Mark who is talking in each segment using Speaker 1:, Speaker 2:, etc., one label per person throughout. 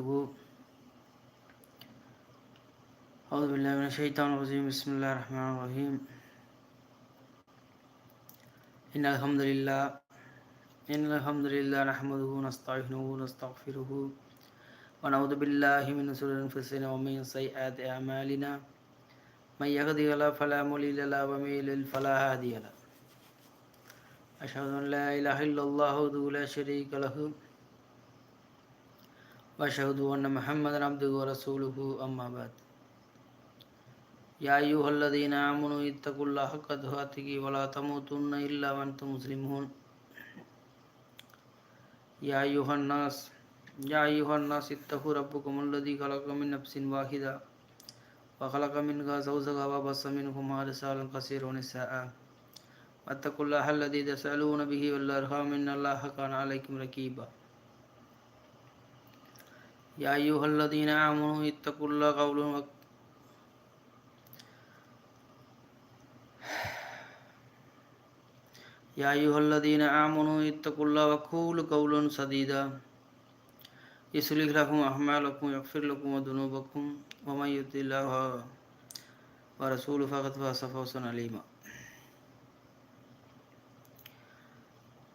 Speaker 1: وبركاته. أعوذ بالله من الشيطان الرجيم. بسم الله الرحمن الرحيم. إن الحمد لله إن الحمد لله نحمده ونستعينه ونستغفره ونعوذ بالله من شرور أنفسنا ومن سيئات أعمالنا. من يهده الله فلا مضل له ومن يضلل فلا هادي له. أشهد أن لا إله إلا الله وحده لا شريك له. وأشهد أن محمدا عبده ورسوله أما بعد يا أيها الذين آمنوا اتقوا الله حق تقاته ولا تموتن إلا وأنتم مسلمون يا أيها الناس يا أيها الناس اتقوا ربكم الذي خلق من نفس واحدة وخلق منها زوجها وبص منهما رسالا كثيرا ونساء واتقوا الله الذي تسألون به والأرحام إن الله كان عليكم رقيبا يا أيها الذين آمنوا اتقوا الله قولا يا أيها الذين آمنوا اتقوا الله وقولوا قولا سديدا. يصلح لكم أعمالكم يغفر لكم ذنوبكم ومن يطع الله ورسوله فقد فاز فوزا عليما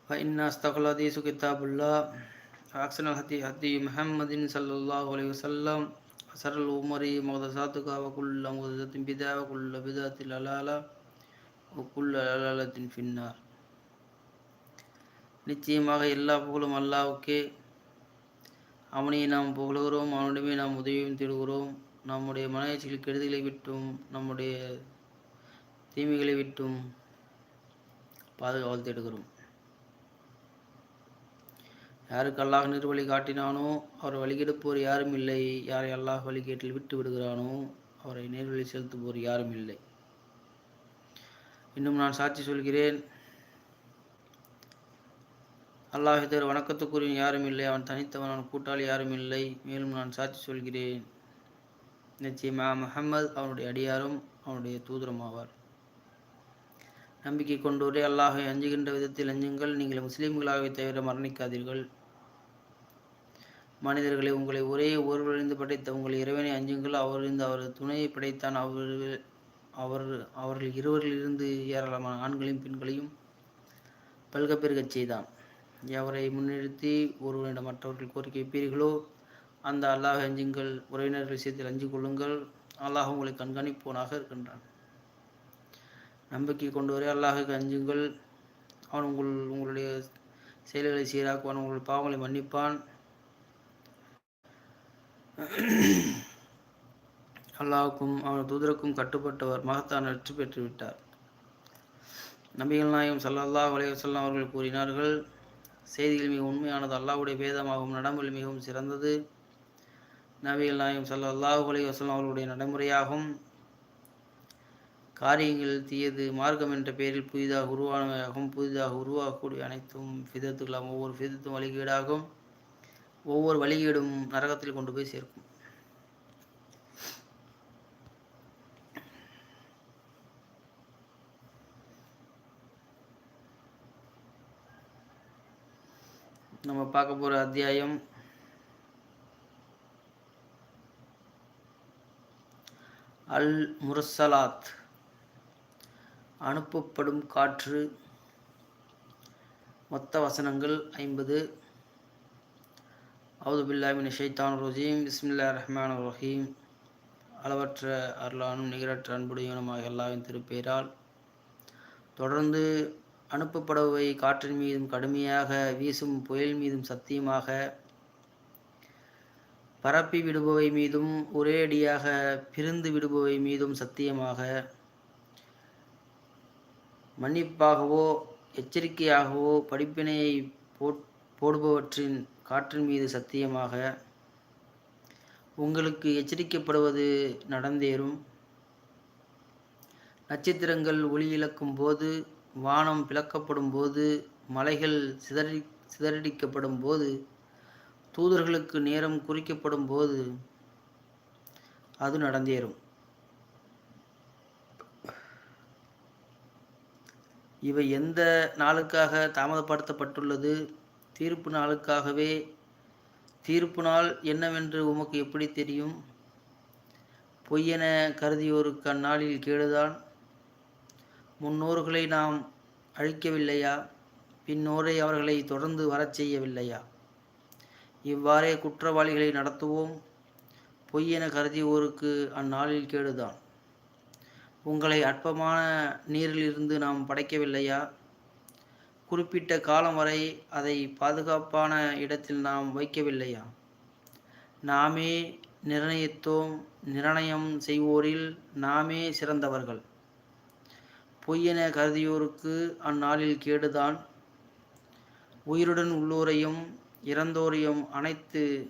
Speaker 1: فإن أصدق الحديث كتاب الله. وأحسن الهدي هدي محمد صلى الله عليه وسلم وشر الأمور محدثاتها وكل محدثة بدعة وكل بدعة ضلالة وكل ضلالة في النار நிச்சயமாக எல்லா புகழும் அல்லாவுக்கே அவனையை நாம் புகழுகிறோம் அவனிடமே நாம் உதவியும் தேடுகிறோம் நம்முடைய மனநிலையில் கெடுதலை விட்டும் நம்முடைய தீமைகளை விட்டும் பாதுகாவல் தேடுகிறோம் யாருக்கு அல்லாஹ் நிர்வழி காட்டினானோ அவர் வழிகெடுப்போர் யாரும் இல்லை. யாரை அல்லாஹ் வழிகேட்டில் விட்டு விடுகிறானோ அவரை நேர்வழி செலுத்துவோர் யாரும் இல்லை. இன்னும் நான் சாட்சி சொல்கிறேன். அல்லாஹ் தவிர வணக்கத்துக்குரிய யாரும் இல்லை. அவன் தனித்தவன் அவன் கூட்டாளி யாரும் இல்லை. மேலும் நான் சாட்சி சொல்கிறேன். நிச்சயமாக முஹம்மது அவனுடைய அடியாரும் அவனுடைய தூதரும் ஆவார். நம்பிக்கை கொண்டோரே அல்லாஹை அஞ்சுகின்ற விதத்தில் அஞ்சுங்கள். நீங்கள் முஸ்லீம்களாகவே தவிர மரணிக்காதீர்கள். மனிதர்களை உங்களை ஒரே ஒருவரிலிருந்து படைத்த உங்கள் இறைவனை அஞ்சுங்கள். அவரிலிருந்து அவரது துணையை படைத்தான் அவர்கள் அவர் அவர்கள் இருவரிலிருந்து ஏராளமான ஆண்களையும் பெண்களையும் பல்கப்பெருகச் செய்தான். எவரை முன்னிறுத்தி ஒருவரிடம் மற்றவர்கள் கோரிக்கை வைப்பீர்களோ? அந்த அல்லாஹ் அஞ்சுங்கள். உறவினர்கள் விஷயத்தில் அஞ்சு கொள்ளுங்கள். அல்லாஹ் உங்களை கண்காணிப்போனாக இருக்கின்றான். நம்பிக்கை கொண்டு வரை அல்லாஹுக்கு அஞ்சுங்கள். அவன் உங்கள் உங்களுடைய செயல்களை சீராக்குவான். உங்கள் பாவங்களை மன்னிப்பான். அல்லாவுக்கும் அவர் தூதருக்கும் கட்டுப்பட்டவர் மகத்தான் வெற்றி பெற்றுவிட்டார் நபிகள் நாயகம் சல்லல்லா அலைவசல்லாம் அவர்கள் கூறினார்கள் செய்திகள் மிக உண்மையானது அல்லாஹுடைய வேதமாகவும் நடைமுறை மிகவும் சிறந்தது. நபிகள் நாயகம் சல்லா அல்லாஹு அவர்களுடைய நடைமுறையாகும். காரியங்கள் தீயது மார்க்கம் என்ற பெயரில் புதிதாக உருவானவையாகும். புதிதாக உருவாகக்கூடிய அனைத்தும் ஃபிதத்துகளாகும். ஒவ்வொரு ஃபிதத்தும் வழிகேடாகும். ஒவ்வொரு வழியிடும் நரகத்தில் கொண்டு போய் சேர்க்கும். நம்ம பார்க்க போகிற அத்தியாயம் அல் முரசலாத். அனுப்பப்படும் காற்று. மொத்த வசனங்கள் ஐம்பது. அவுது பில்லாமின் ஷைத்தான் ரஜீம். பிஸ்மில்லா ரஹ்மான் ரஹீம். அளவற்ற அருளானும் நிகரற்ற அன்புடையவனுமாக எல்லாவின் திருப்பெயரால் தொடர்ந்து அனுப்பப்படுபவை காற்றின் மீதும் கடுமையாக வீசும் புயல் மீதும் சத்தியமாக பரப்பி விடுபவை மீதும் ஒரேடியாக பிரிந்து விடுபவை மீதும் சத்தியமாக மன்னிப்பாகவோ எச்சரிக்கையாகவோ படிப்பினையை போடுபவற்றின் காற்றின் மீது சத்தியமாக உங்களுக்கு எச்சரிக்கப்படுவது நடந்தேறும். நட்சத்திரங்கள் ஒளி இழக்கும் போது வானம் பிளக்கப்படும் போது மலைகள் சிதறி சிதறடிக்கப்படும் போது தூதர்களுக்கு நேரம் குறிக்கப்படும் போது அது நடந்தேறும். இவை எந்த நாளுக்காக தாமதப்படுத்தப்பட்டுள்ளது? தீர்ப்பு நாளுக்காகவே தீர்ப்பு நாள் என்னவென்று உமக்கு எப்படி தெரியும்? பொய்யென கருதியோருக்கு அந்நாளில் கேடுதான் முன்னோர்களை நாம் அழிக்கவில்லையா? பின்னோரை அவர்களை தொடர்ந்து வரச் செய்யவில்லையா இவ்வாறே குற்றவாளிகளை நடத்துவோம். பொய்யென கருதியோருக்கு அந்நாளில் கேடுதான் உங்களை அற்பமான நீரிலிருந்து நாம் படைக்கவில்லையா? குறிப்பிட்ட காலம் வரை அதை பாதுகாப்பான இடத்தில் நாம் வைக்கவில்லையா? நாமே நிர்ணயித்தோம் நிர்ணயம் செய்வோரில் நாமே சிறந்தவர்கள். பொய்யென கருதியோருக்கு அந்நாளில் கேடுதான். உயிருடன் உள்ளோரையும் இறந்தோரையும் அனைத்து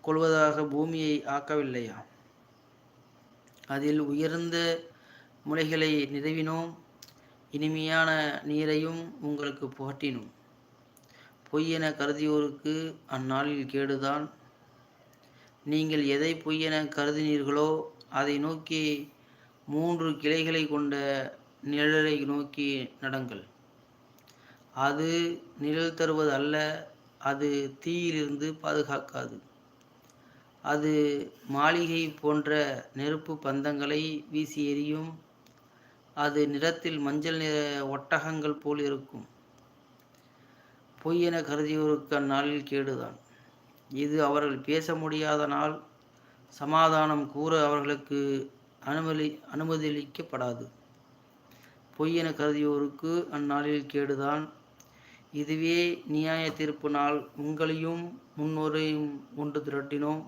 Speaker 1: கொள்வதாக பூமியை ஆக்கவில்லையா? அதில் உயர்ந்த முளைகளை நிறுவினோம் இனிமையான நீரையும் உங்களுக்கு புகட்டினும். பொய்யென கருதியோருக்கு அந்நாளில் கேடுதான். நீங்கள் எதை பொய்யென கருதினீர்களோ அதை நோக்கி மூன்று கிளைகளை கொண்ட நிழலை நோக்கி நடங்கள். அது நிழல் தருவது அல்ல அது தீயிலிருந்து பாதுகாக்காது. அது மாளிகை போன்ற நெருப்பு பந்தங்களை வீசி எறியும் அது நிறத்தில் மஞ்சள் நிற ஒட்டகங்கள் போல் இருக்கும். பொய்யென கருதியோருக்கு அந்நாளில் கேடுதான். இது அவர்கள் பேச முடியாத நாள். சமாதானம் கூற அவர்களுக்கு அனுமதி அனுமதியளிக்கப்படாது. பொய்யென கருதியோருக்கு அந்நாளில் கேடுதான். இதுவே நியாய தீர்ப்பு நாள். உங்களையும் முன்னோரையும் ஒன்று திரட்டினோம்.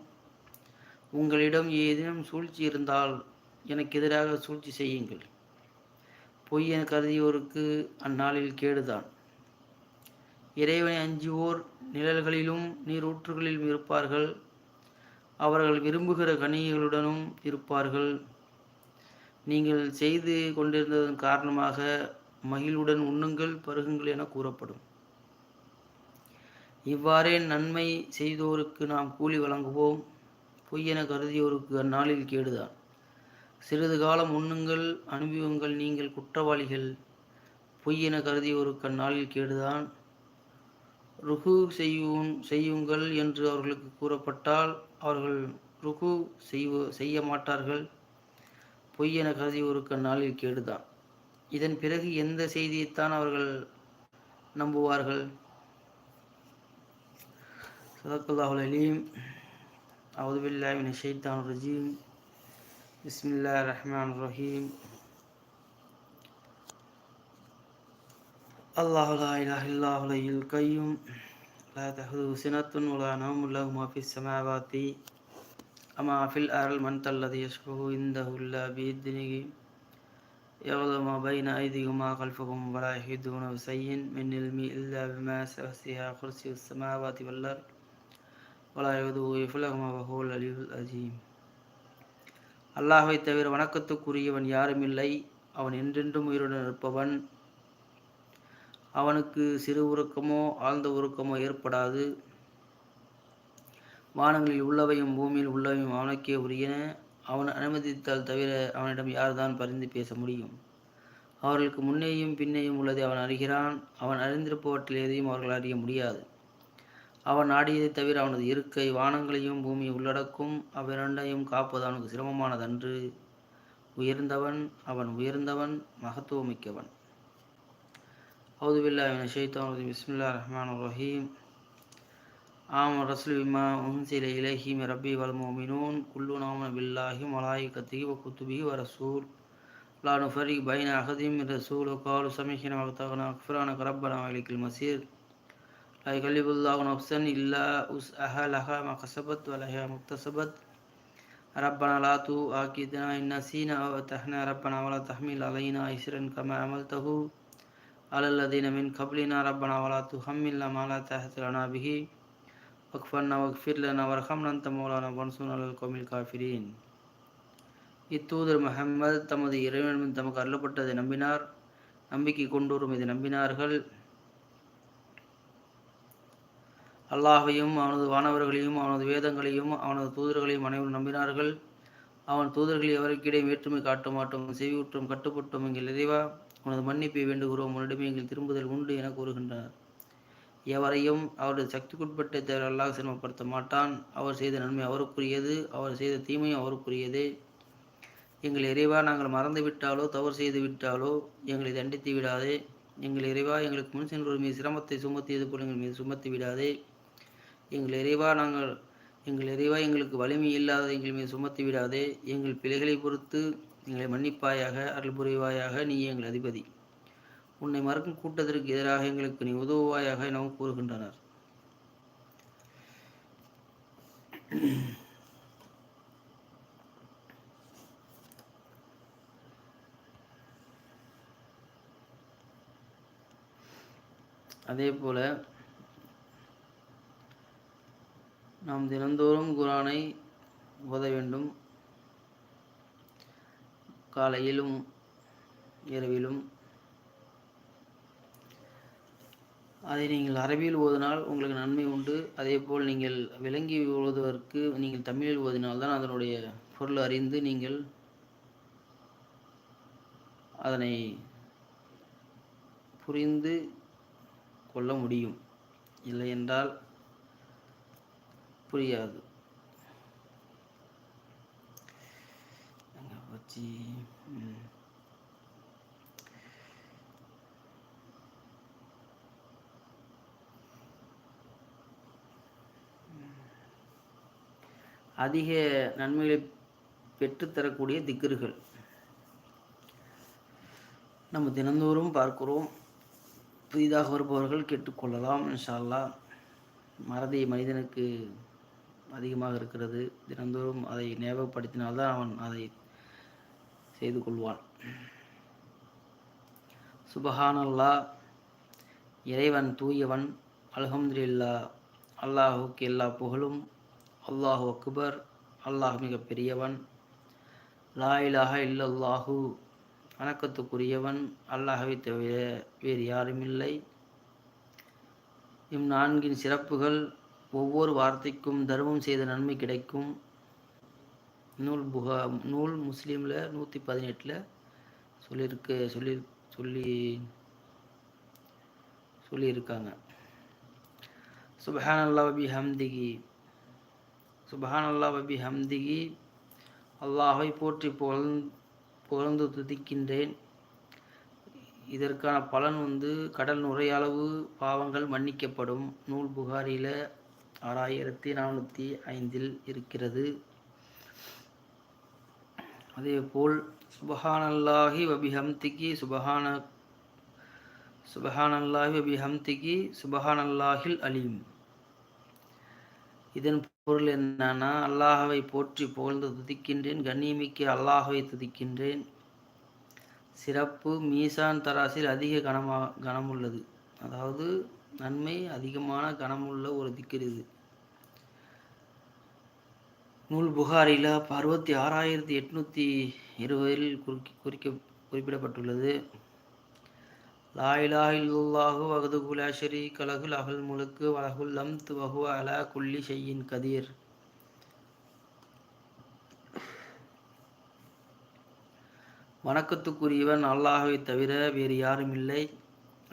Speaker 1: உங்களிடம் ஏதேனும் சூழ்ச்சி இருந்தால் எனக்கு எதிராக சூழ்ச்சி செய்யுங்கள். பொய் கருதியோருக்கு அந்நாளில் கேடுதான். இறைவனை அஞ்சுவோர் நிழல்களிலும் நீரூற்றுகளிலும் இருப்பார்கள். அவர்கள் விரும்புகிற கணிகளுடனும் இருப்பார்கள். நீங்கள் செய்து கொண்டிருந்ததன் காரணமாக மகிழுடன் உண்ணுங்கள் பருகுங்கள் என கூறப்படும். இவ்வாறே நன்மை செய்தோருக்கு நாம் கூலி வழங்குவோம். பொய்யென கருதியோருக்கு அந்நாளில் கேடுதான். சிறிது காலம் உண்ணுங்கள் அனுபவங்கள் நீங்கள் குற்றவாளிகள். பொய் என கருதி ஒரு கண்ணாளில் கேடுதான். ருகு செய்யும் செய்யுங்கள் என்று அவர்களுக்கு கூறப்பட்டால் அவர்கள் ருகு செய்வ செய்ய மாட்டார்கள். பொய் என கருதி ஒரு கண்ணாளில் கேடுதான். இதன் பிறகு எந்த செய்தியைத்தான் அவர்கள் நம்புவார்கள்? சதக்குல்லாஹுலீம் அவுதுபில்லாஹின் ஷெய்தான் ரஜீம். بسم الله الرحمن الرحيم. الله لا إله إلا هو الحي القيوم. لا تأخذه سنة ولا نوم له ما في السماوات أما في الأرض. من الذي يشفه عنده إلا بإذنه يعلم ما بين أيديهم وما خلفهم ولا يحيطون بشيء من علمه إلا بما وسع كرسي السماوات والأرض. அல்லாஹை தவிர வணக்கத்துக்குரியவன் யாரும் இல்லை. அவன் என்றென்றும் உயிருடன் இருப்பவன். அவனுக்கு சிறு உருக்கமோ ஆழ்ந்த உருக்கமோ ஏற்படாது. வானங்களில் உள்ளவையும் பூமியில் உள்ளவையும் அவனுக்கே உரியன. அவன் அனுமதித்தால் தவிர அவனிடம் யார்தான் பரிந்து பேச முடியும்? அவர்களுக்கு முன்னேயும் பின்னேயும் உள்ளதை அவன் அறிகிறான். அவன் அறிந்திருப்பவற்றில் எதையும் அவர்கள் அறிய முடியாது. அவன் நாடியதை தவிர அவனது இருக்கை வானங்களையும் பூமியை உள்ளடக்கும். அவ்விரண்டையும் காப்பது அவனுக்கு சிரமமானதன்று. உயர்ந்தவன் அவன் உயர்ந்தவன் மகத்துவமிக்கவன். அவுதுபில்லாவின் ஷைத்தான் பிஸ்மில்லா ரஹ்மான் ரஹீம். ஆம் ரசுல்விமா உன்சில இலஹி ரப்பி வல் மோமினூன். குல்லு நாம பில்லாஹி மலாய் கத்தி வ குத்துபி வ ரசூல். லா நுஃபரி பைன அகதீம் ரசூல். காலு சமிஹின வக்தகனா அக்ஃபரான கரப்பனா வலிக்கில் மசீர். لا يكلف الله نفسا إلا وسعها لها ما كسبت ولها ما اكتسبت ربنا لا تؤاخذنا إن نسينا أو أتحنا ربنا ولا تحمل علينا إسرا كما عملته على الذين من قبلنا ربنا ولا تحملنا ما لا طاقة لنا به واغفرنا واغفر لنا وارحمنا أنت مولانا وانصرنا على القوم الكافرين இத்தூதர் முகமது தமது இறைவன் தமக்கு அருளப்பட்டதை நம்பினார் நம்பிக்கை கொண்டோரும் இதை நம்பினார்கள் அல்லாஹையும் அவனது வானவர்களையும் அவனது வேதங்களையும் அவனது தூதர்களையும் அனைவரும் நம்பினார்கள். அவன் தூதர்கள் எவருக்கிடையே வேற்றுமை காட்ட மாட்டோம் செவியுற்றம் கட்டுப்பட்டோம் எங்கள் இறைவா உனது மன்னிப்பை வேண்டுகிறோம் உன்னிடமே எங்கள் திரும்புதல் உண்டு என கூறுகின்றனர் எவரையும் அவரது சக்திக்குட்பட்ட தேவர் அல்லாஹ் சிரமப்படுத்த மாட்டான். அவர் செய்த நன்மை அவருக்குரியது அவர் செய்த தீமையும் அவருக்குரியது. எங்கள் இறைவா நாங்கள் மறந்து விட்டாலோ தவறு செய்து விட்டாலோ எங்களை தண்டித்து விடாதே. எங்கள் இறைவா எங்களுக்கு முன் சென்றோர் மீது சிரமத்தை சுமத்தியது போல் எங்கள் மீது சுமத்தி விடாதே. எங்கள் இறைவா நாங்கள் எங்கள் இறைவா எங்களுக்கு வலிமை இல்லாத எங்கள் மீது சுமத்தி விடாதே. எங்கள் பிழைகளை பொறுத்து எங்களை மன்னிப்பாயாக அருள் புரிவாயாக நீ எங்கள் அதிபதி. உன்னை மறக்கும் கூட்டத்திற்கு எதிராக எங்களுக்கு நீ உதவுவாயாக எனவும் கூறுகின்றனர். அதே போல நாம் தினந்தோறும் குரானை ஓத வேண்டும். காலையிலும் இரவிலும். அதை நீங்கள் அரபியில் ஓதினால் உங்களுக்கு நன்மை உண்டு. அதே போல் நீங்கள் விளங்கி ஓதுவதற்கு நீங்கள் தமிழில் ஓதினால்தான் அதனுடைய பொருள் அறிந்து நீங்கள் அதனை புரிந்து கொள்ள முடியும். இல்லை என்றால் புரியாது. அதிக நன்மைகளை பெற்றுத்தரக்கூடிய திக்கர்கள் நம்ம தினந்தோறும் பார்க்கிறோம். புதிதாக வருபவர்கள் கேட்டுக்கொள்ளலாம் இன்ஷால்லா மறதி மனிதனுக்கு அதிகமாக இருக்கிறது. தினந்தோறும் அதை ஞாபகப்படுத்தினால்தான் அவன் அதை செய்து கொள்வான். சுபஹானல்லா இறைவன் தூயவன் அல்ஹம்துலில்லா அல்லாஹுக்கு எல்லா புகழும் அல்லாஹு அக்பர் அல்லாஹ் மிக பெரியவன் லா இலாஹ இல்லல்லாஹு வணக்கத்துக்குரியவன் அல்லாஹவை தவிர வேறு யாருமில்லை. இம் நான்கின் சிறப்புகள் ஒவ்வொரு வார்த்தைக்கும் தர்மம் செய்த நன்மை கிடைக்கும். நூல் புகா நூல் முஸ்லீமில் நூற்றி பதினெட்டில் சொல்லியிருக்கு சொல்லி சொல்லி சொல்லியிருக்காங்க. சுபஹான் அல்லா பபி ஹம்திகி சுபஹான் அல்லா பபி ஹம்திகி அல்லாஹை போற்றி புகழ் புகழ்ந்து துதிக்கின்றேன். இதற்கான பலன் வந்து கடல் நுரையளவு பாவங்கள் மன்னிக்கப்படும். நூல் புகாரியில் ஆறாயிரத்தி நானூற்றி ஐந்தில் இருக்கிறது. அதேபோல் சுபஹானல்லாஹி வபிஹம்திகி சுபஹான சுபஹானல்லாஹி வபிஹம்திகி சுபஹானல்லாஹில் அலீம். இதன் பொருள் என்னன்னா அல்லாஹவை போற்றி புகழ்ந்து துதிக்கின்றேன் கண்ணியமிக்க அல்லாஹவை துதிக்கின்றேன். சிறப்பு மீசான் தராசில் அதிக கனமாக கனமுள்ளது. அதாவது நன்மை அதிகமான கனமுள்ள ஒரு திக்கர் இது. நூல் புகாரில் அறுபத்தி ஆறாயிரத்தி எட்நூற்றி இருபதில் குறி குறிக்க குறிப்பிடப்பட்டுள்ளது. லாயிலா இல்லாஹு வகது குலாஷரி கலகுல் அகல் முழுக்கு வலகுல் லம் துவகு அலா குல்லி செய்யின் கதீர். வணக்கத்துக்குரியவன் அல்லாஹவை தவிர வேறு யாரும் இல்லை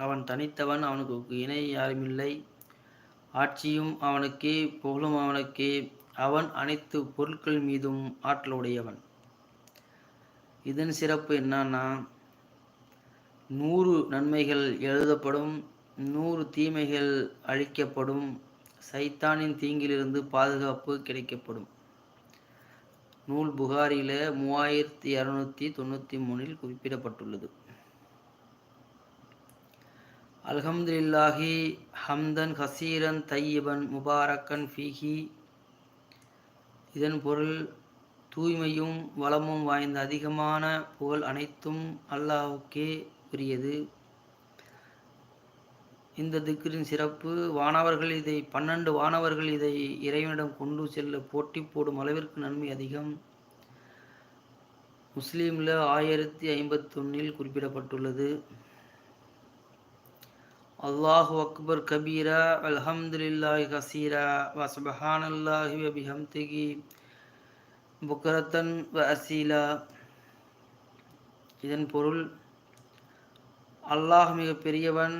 Speaker 1: அவன் தனித்தவன் அவனுக்கு இணை யாருமில்லை. ஆட்சியும் அவனுக்கே புகழும் அவனுக்கே அவன் அனைத்து பொருட்கள் மீதும் ஆற்றலுடையவன். இதன் சிறப்பு என்னன்னா நூறு நன்மைகள் எழுதப்படும் நூறு தீமைகள் அழிக்கப்படும் சைத்தானின் தீங்கிலிருந்து பாதுகாப்பு கிடைக்கப்படும். நூல் புகாரியில் மூவாயிரத்தி இரநூத்தி தொண்ணூற்றி மூணில் குறிப்பிடப்பட்டுள்ளது. அல்ஹம்துலில்லாஹி ஹம்தன் ஹசீரன் தையபன் முபாரக்கன் ஃபீஹி இதன் பொருள் தூய்மையும் வளமும் வாய்ந்த அதிகமான புகழ் அனைத்தும் அல்லாஹுக்கே உரியது. இந்த திக்கரின் சிறப்பு வானவர்கள் இதை பன்னெண்டு வானவர்கள் இதை இறைவனிடம் கொண்டு செல்ல போட்டி போடும் அளவிற்கு நன்மை அதிகம். முஸ்லீமில் ஆயிரத்தி ஐம்பத்தொன்னில் குறிப்பிடப்பட்டுள்ளது. அல்லாஹு அக்பர் கபீரா அல்ஹம்துலில்லாஹி கசீரா வசபஹானல்லாஹி வபிஹம்திகி புக்கரத்தன் வ அசீலா இதன் பொருள் அல்லாஹ் மிக பெரியவன்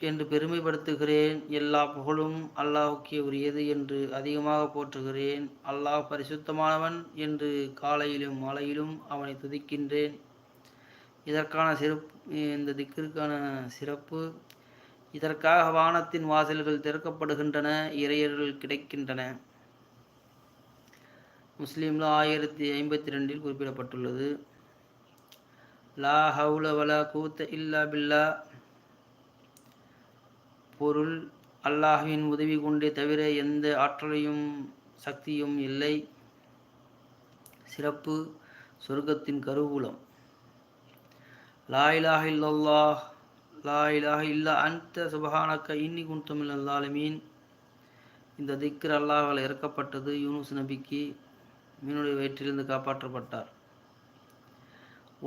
Speaker 1: என்று பெருமைப்படுத்துகிறேன். எல்லா புகழும் அல்லாஹுக்கே உரியது என்று அதிகமாக போற்றுகிறேன். அல்லாஹ் பரிசுத்தமானவன் என்று காலையிலும் மாலையிலும் அவனை துதிக்கின்றேன். இதற்கான சிறப்பு இந்த திக்கிற்கான சிறப்பு. இதற்காக வானத்தின் வாசல்கள் திறக்கப்படுகின்றன இறையர்கள் கிடைக்கின்றன. முஸ்லீமில் ஆயிரத்தி ஐம்பத்தி ரெண்டில் குறிப்பிடப்பட்டுள்ளது. லா ஹவுல வலா கூத்த இல்லா பில்லா. பொருள் அல்லாஹுவின் உதவி கொண்டே தவிர எந்த ஆற்றலையும் சக்தியும் இல்லை. சிறப்பு சொர்க்கத்தின் கருவூலம். லா இலாஹ இல்லல்லாஹ் லா இலாஹ இல்லா அந்த சுபஹானக்க இன்னி குந்தமில் அல்லாலுமீன் இந்த திக்ர் அல்லாஹால் இறக்கப்பட்டது யூனுஸ் நபிக்கு மீனுடைய வயிற்றிலிருந்து காப்பாற்றப்பட்டார்.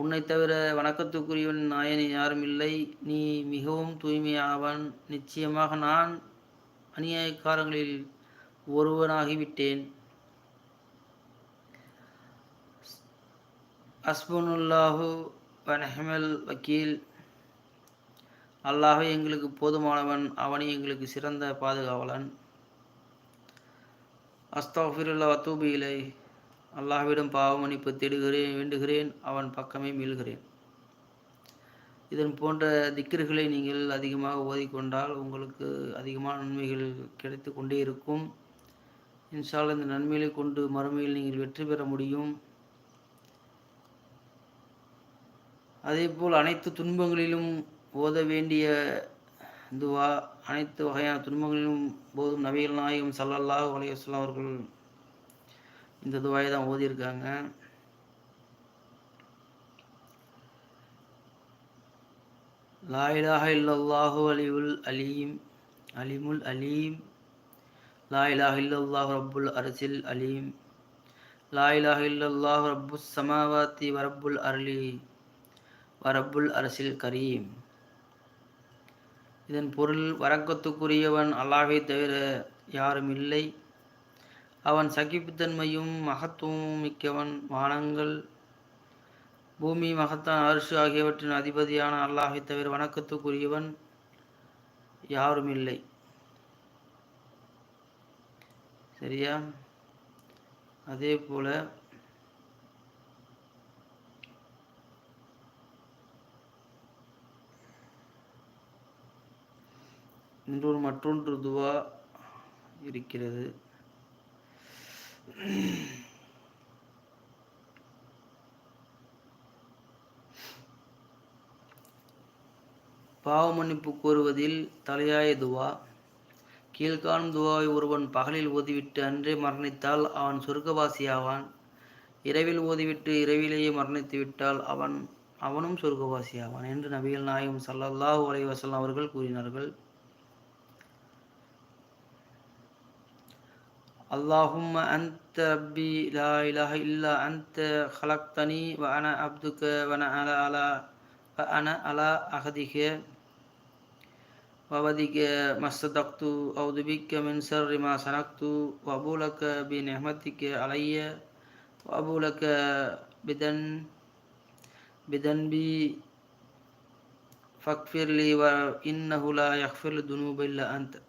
Speaker 1: உன்னை தவிர வணக்கத்துக்குரியவன் நாயன் யாரும் இல்லை. நீ மிகவும் தூய்மையாவன் நிச்சயமாக நான் அநியாயக்காரங்களில் ஒருவனாகிவிட்டேன். அஸ்பனுல்லாஹு வனஹமல் வக்கீல். அல்லாஹ் எங்களுக்கு போதுமானவன் அவனே எங்களுக்கு சிறந்த பாதுகாவலன். அஸ்தாஃபிருல்லா வத்தூபி இலை அல்லாஹ்விடம் பாவ தேடுகிறேன் வேண்டுகிறேன் அவன் பக்கமே மீள்கிறேன். இதன் போன்ற திக்கிர்களை நீங்கள் அதிகமாக ஓதிக்கொண்டால் உங்களுக்கு அதிகமான நன்மைகள் கிடைத்து கொண்டே இருக்கும். இன்ஷால் இந்த நன்மைகளை கொண்டு மறுமையில் நீங்கள் வெற்றி பெற முடியும். அதேபோல் அனைத்து துன்பங்களிலும் ஓத வேண்டிய துவா அனைத்து வகையான துன்பங்களிலும் போதும் நபிகள் நாயகம் சல்லல்லாஹ் அலையுஸ்லாம் அவர்கள் இந்த துவாயை தான் ஓதியிருக்காங்க. லாயிலாக இலாஹ இல்லல்லாஹு அலிவுல் அலீம் அலிமுல் அலீம். லாயிலாக இலாஹ இல்லல்லாஹு ரப்புல் அரசில் அலீம். லாயிலாக இலாஹ இல்லல்லாஹு ரப்புஸ் சமாவாத்தி வரப்புல் அர்லி. வரப்புல் அரசில் கரீம். இதன் பொருள் வரக்கத்துக்குரியவன் அல்லாஹை தவிர யாரும் இல்லை. அவன் சகிப்புத்தன்மையும் மகத்துவமும் மிக்கவன் வானங்கள். பூமி மகத்தான் அரிசு ஆகியவற்றின் அதிபதியான அல்லாஹை தவிர வணக்கத்துக்குரியவன் யாரும் இல்லை. சரியா? அதே போல இன்னொரு மற்றொன்று துவா இருக்கிறது. பாவ மன்னிப்பு கோருவதில் தலையாய துவா. கீழ்காணும் துவாவை ஒருவன் பகலில் ஓதிவிட்டு அன்றே மரணித்தால் அவன் சொர்க்கவாசியாவான். இரவில் ஓதிவிட்டு இரவிலேயே மரணித்து விட்டால் அவன் அவனும் சொர்க்கவாசியாவான் என்று நபிகள் நாயகம் சல்லல்லாஹு அலைவசல்லாம் அவர்கள் கூறினார்கள். اللهم أنت ربي لا إله إلا أنت خلقتني وأنا عبدك وأنا على على وأنا على عهدك ووعدك ما صدقت أعوذ بك من شر ما صنعت وأبو لك بنعمتك علي وأبو لك بدن بذنبي. فاغفر لي وإنه لا يغفر الذنوب إلا أنت.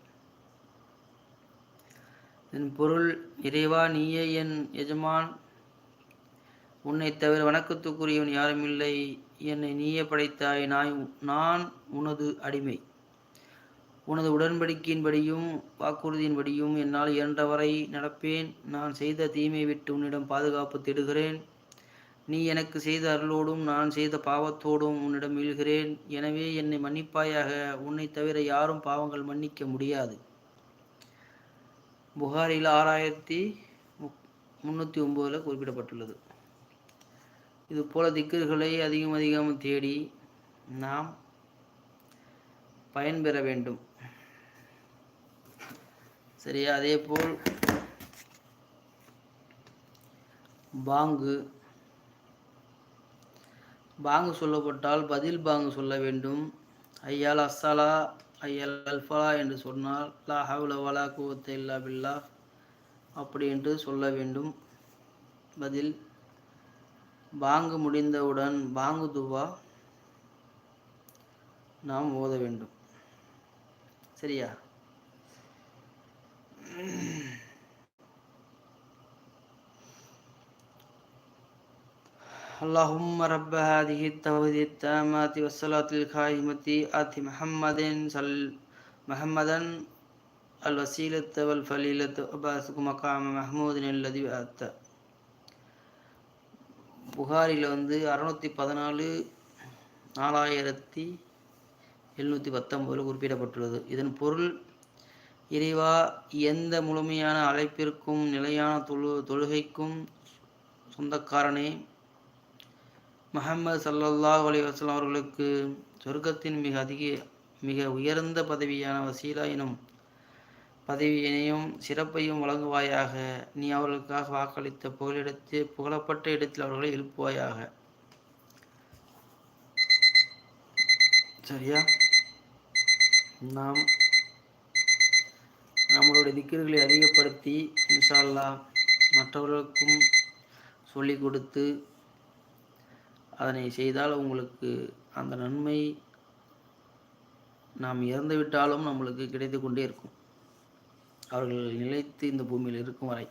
Speaker 1: என் பொருள் இறைவா நீயே என் எஜமான். உன்னை தவிர வணக்கத்துக்குரியவன் யாரும் இல்லை என்னை நீயே படைத்தாய். நான் நான் உனது அடிமை. உனது உடன்படிக்கையின்படியும் வாக்குறுதியின்படியும் என்னால் இயன்றவரை நடப்பேன். நான் செய்த தீமை விட்டு உன்னிடம் பாதுகாப்பு தேடுகிறேன். நீ எனக்கு செய்த அருளோடும் நான் செய்த பாவத்தோடும் உன்னிடம் மீள்கிறேன் எனவே என்னை மன்னிப்பாயாக. உன்னை தவிர யாரும் பாவங்கள் மன்னிக்க முடியாது. புகாரில் ஆறாயிரத்தி முந்நூற்றி ஒம்போதில் குறிப்பிடப்பட்டுள்ளது. இது போல திக்கர்களை அதிகம் அதிகம் தேடி நாம் பயன்பெற வேண்டும். சரியா? அதே போல் பாங்கு. பாங்கு சொல்லப்பட்டால் பதில் பாங்கு சொல்ல வேண்டும். ஐயால் அஸ்ஸலா ஐயல் அல்ஃபலா என்று சொன்னால் லா ஹவுல வலா குவத்த இல்லா பில்லா அப்படி என்று சொல்ல வேண்டும். பதில் பாங்கு முடிந்தவுடன் பாங்கு துவா நாம் ஓத வேண்டும். சரியா? اللهم رب هذه التوحيد التامات والصلاة القائمة آت محمد صل محمدا الوسيلة والفليلة وباسك مقام محمود الذي آت புகாரில் வந்து அறுநூற்றி பதினாலு நாலாயிரத்தி எழுநூற்றி பத்தொம்பதில் குறிப்பிடப்பட்டுள்ளது இதன் பொருள் இறைவா எந்த முழுமையான அழைப்பிற்கும் நிலையான தொழு தொழுகைக்கும் சொந்தக்காரனே முகமது சல்லல்லாஹ் அலி வஸ்லாம் அவர்களுக்கு சொர்க்கத்தின் மிக அதிக மிக உயர்ந்த பதவியான வசீலா எனும் பதவியினையும் சிறப்பையும் வழங்குவாயாக. நீ அவர்களுக்காக வாக்களித்த புகழிடத்து புகழப்பட்ட இடத்தில் அவர்களை எழுப்புவாயாக. சரியா? நாம் நம்மளுடைய திக்கர்களை அதிகப்படுத்தி இன்ஷால்லா மற்றவர்களுக்கும் சொல்லிக் கொடுத்து அதனை செய்தால் உங்களுக்கு அந்த நன்மை நாம் இறந்துவிட்டாலும் நம்மளுக்கு கிடைத்து கொண்டே இருக்கும். அவர்கள் நிலைத்து இந்த பூமியில் இருக்கும் வரை.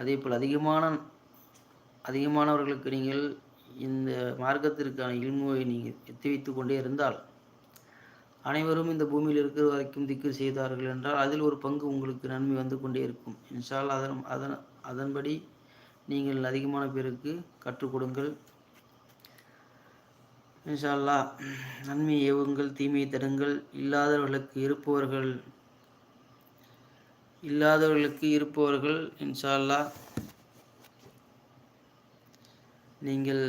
Speaker 1: அதே போல் அதிகமான அதிகமானவர்களுக்கு நீங்கள் இந்த மார்க்கத்திற்கான இல்முவை நீங்கள் எத்தி வைத்து கொண்டே இருந்தால் அனைவரும் இந்த பூமியில் இருக்கிற வரைக்கும் திக்கு செய்தார்கள் என்றால் அதில் ஒரு பங்கு உங்களுக்கு நன்மை வந்து கொண்டே இருக்கும். என்றால் அதன் அதன் அதன்படி நீங்கள் அதிகமான பேருக்கு கற்றுக் கொடுங்கள். இன்ஷால்லா நன்மை ஏவுங்கள் தீமையை தடுங்கள். இல்லாதவர்களுக்கு இருப்பவர்கள் இல்லாதவர்களுக்கு இருப்பவர்கள் இன்ஷால்லா நீங்கள்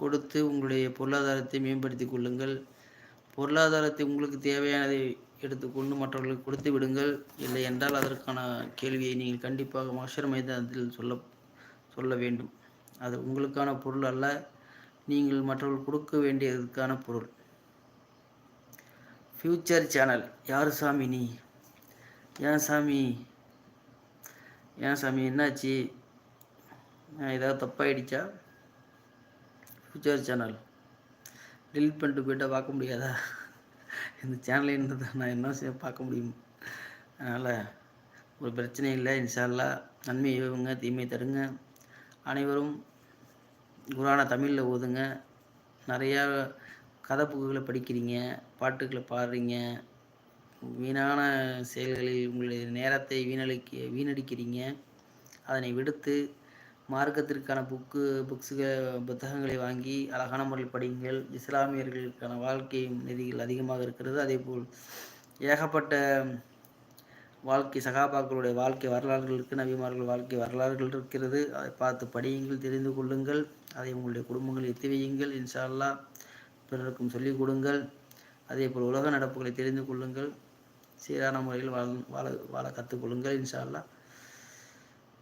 Speaker 1: கொடுத்து உங்களுடைய பொருளாதாரத்தை மேம்படுத்தி கொள்ளுங்கள். பொருளாதாரத்தை உங்களுக்கு தேவையானதை எடுத்துக்கொண்டு மற்றவர்களுக்கு கொடுத்து விடுங்கள். இல்லை என்றால் அதற்கான கேள்வியை நீங்கள் கண்டிப்பாக மாஷர் மைதானத்தில் சொல்ல சொல்ல வேண்டும். அது உங்களுக்கான பொருள் அல்ல. நீங்கள் மற்றவர்கள் கொடுக்க வேண்டியதற்கான பொருள். ஃப்யூச்சர் சேனல் யார் சாமி நீ? ஏன் சாமி? ஏன் சாமி? என்னாச்சு? ஏதாவது தப்பாயிடுச்சா? ஃப்யூச்சர் சேனல் டெலிட் பண்ணிட்டு போயிட்டால் பார்க்க முடியாதா? இந்த சேனலை இருந்தது நான் என்ன செய்ய பார்க்க முடியும்? அதனால் ஒரு பிரச்சனை இல்லை இன்ஷால்லா நன்மை இவங்க தீமை தருங்க. அனைவரும் குரானை தமிழில் ஓதுங்க. நிறையா கதை புக்குகளை படிக்கிறீங்க பாட்டுகளை பாடுறீங்க வீணான செயல்களில் உங்களுடைய நேரத்தை வீணடிக்க வீணடிக்கிறீங்க. அதனை விடுத்து மார்க்கத்திற்கான புக்கு புக்ஸுகள் புத்தகங்களை வாங்கி அழகான முறையில் படியுங்கள். இஸ்லாமியர்களுக்கான வாழ்க்கை நெறிகள் அதிகமாக இருக்கிறது. அதேபோல் ஏகப்பட்ட வாழ்க்கை சகாபாக்களுடைய வாழ்க்கை வரலாறுகள் இருக்குது நபிமார்கள் வாழ்க்கை வரலாறுகள் இருக்கிறது. அதை பார்த்து படியுங்கள் தெரிந்து கொள்ளுங்கள். அதை உங்களுடைய குடும்பங்கள் எத்தி வையுங்கள் இன்ஷா பிறருக்கும் சொல்லிக் கொடுங்கள். அதே போல் உலக நடப்புகளை தெரிந்து கொள்ளுங்கள். சீரான முறையில் வாழ வாழ வாழ கற்றுக்கொள்ளுங்கள் இன்ஷால்லா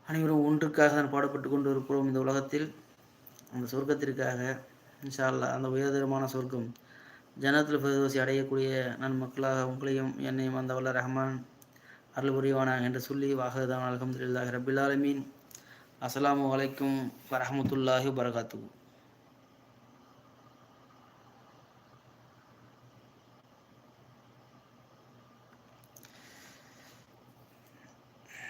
Speaker 1: அனைவரும் ஒன்றுக்காக நான் பாடுபட்டு கொண்டு இருக்கிறோம் இந்த உலகத்தில். அந்த சொர்க்கத்திற்காக இன்ஷால்லா அந்த உயர்தரமான சொர்க்கம். ஜனத்தில் பிரதோசி அடையக்கூடிய நன்மக்களாக உங்களையும் என்னையும் அந்த வல்ல ரஹ்மான் அருள் புரிவானாக என்று சொல்லி வாகதான் அலமதுல்லாஹ் ரபில் ஆலமீன். அஸ்லாம் வலைக்கும் வரமத்துல்லாஹி வரகாத்துக்கும்